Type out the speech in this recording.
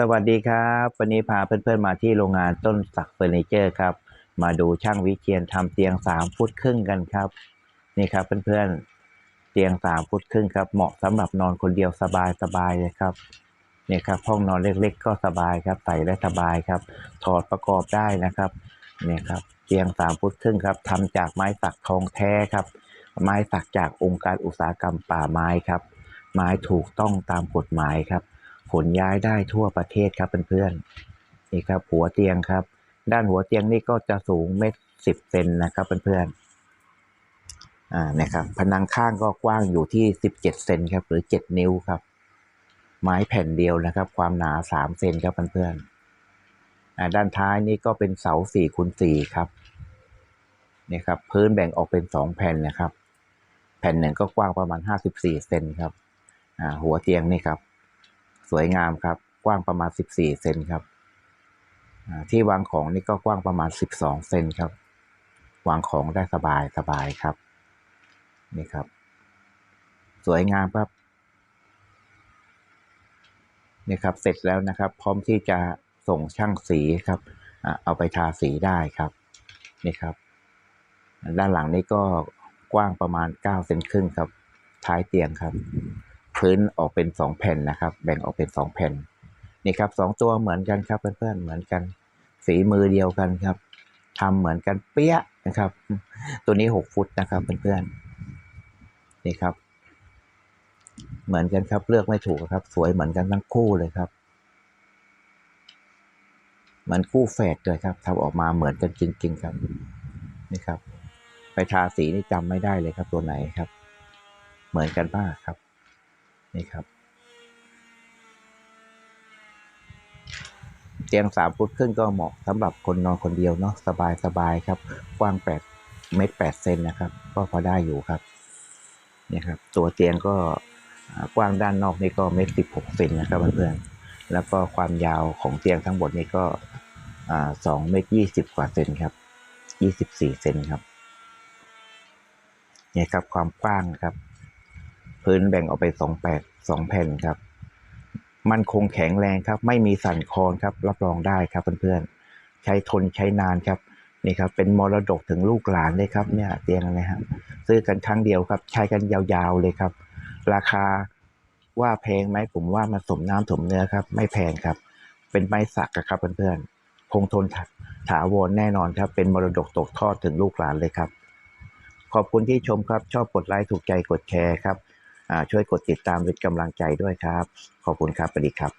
สวัสดีครับ วันนี้พาเพื่อนๆมาที่โรงงานต้นสักเฟอร์นิเจอร์ครับ มาดูช่างวิเชียนทำเตียงสามฟุตครึ่งกันครับ นี่ครับเพื่อนๆเตียงสามฟุตครึ่งครับ เหมาะสำหรับนอนคนเดียวสบายๆเลยครับนี่ครับห้องนอนเล็กๆ ก็สบายครับใส่ได้สบายครับ ถอดประกอบได้นะครับนี่ครับเตียงสามฟุตครึ่งครับทำจากไม้สักทองแท้ครับ ไม้สักจากองค์การอุตสาหกรรมป่าไม้ครับ ไม้ถูกต้องตามกฎหมายครับ ขนย้ายได้ทั่วประเทศครับเพื่อนๆนี่ครับหัวเตียงครับ ด้านหัวเตียงนี่ก็จะสูงเมตรสิบเซนนะครับเพื่อนๆอ่านะครับผนังข้างก็กว้างอยู่ที่สิบเจ็ดเซนครับหรือเจ็ดนิ้วครับ ไม้แผ่นเดียวนะครับ ความหนาสามเซนครับเพื่อนๆอ่าด้านท้ายนี่ก็เป็นเสาสี่คูณสี่ครับนี่ครับพื้นแบ่งออกเป็นสองแผ่นนะครับ แผ่นหนึ่งก็กว้างประมาณห้าสิบสี่เซนครับอ่าหัวเตียงนี่ครับ สวยงามครับ กว้างประมาณ 14 เซนครับ ที่วางของนี่ก็กว้างประมาณ 12 เซนครับ วางของได้สบายสบายครับ นี่ครับ สวยงามครับ นี่ครับ เสร็จแล้วนะครับ พร้อมที่จะส่งช่างสีครับ เอาไปทาสีได้ครับ นี่ครับ ด้านหลังนี่ก็กว้างประมาณ 9 เซนครึ่งครับ ท้ายเตียงครับ พื้นออกเป็นสองแผ่นนะครับ แบ่งออกเป็นสองแผ่น นี่ครับสองตัวเหมือนกันครับเพื่อนๆเหมือนกัน ฝีมือเดียวกันครับทำเหมือนกันเปี้ยนะครับ ตัวนี้หกฟุตนะครับเพื่อนๆนี่ครับ เหมือนกันครับเลือกไม่ถูกครับ สวยเหมือนกันทั้งคู่เลยครับเหมือนคู่แฝดเลยครับทำออกมาเหมือนกันจริง ๆ ครับนี่ครับ ไปทาสีนี่จำไม่ได้เลยครับตัวไหนครับ เหมือนกันมากครับ นี่ครับ เตียงสามฟุตครึ่งก็เหมาะสำหรับคนนอนคนเดียวเนาะสบายสบายครับ กว้างแปดเมตรแปดเซนนะครับ ก็พอได้อยู่ครับนี่ครับ ตัวเตียงก็กว้างด้านนอกนี่ก็เมตรสิบหกเซนนะครับเพื่อนๆแล้วก็ความยาวของเตียงทั้งหมดนี่ก็สองเมตรยี่สิบกว่าเซนครับยี่สิบสี่เซนครับนี่ครับความกว้างครับ พื้นแบ่งออกเป็นสองแปดสองแผ่นครับ มันคงแข็งแรงครับ ไม่มีสั่นคลอนครับ รับรองได้ครับเพื่อนๆ ใช้ทนใช้นานครับนี่ครับเป็นมรดกถึงลูกหลานเลยครับเนี่ยเตียงนะครับซื้อกันครั้งเดียวครับ ใช้กันยาวๆเลยครับ ราคาว่าแพงไหมผมว่ามันสมน้ำสมเนื้อครับ ไม่แพงครับ เป็นไม้สักครับเพื่อนๆคงทนถาวรแน่นอนครับ เป็นมรดกตกทอดถึงลูกหลานเลยครับ ขอบคุณที่ชมครับชอบกดไลค์ถูกใจกดแชร์ครับ ช่วยกดติดตามเป็นกำลังใจด้วยครับ ขอบคุณครับสวัสดีครับ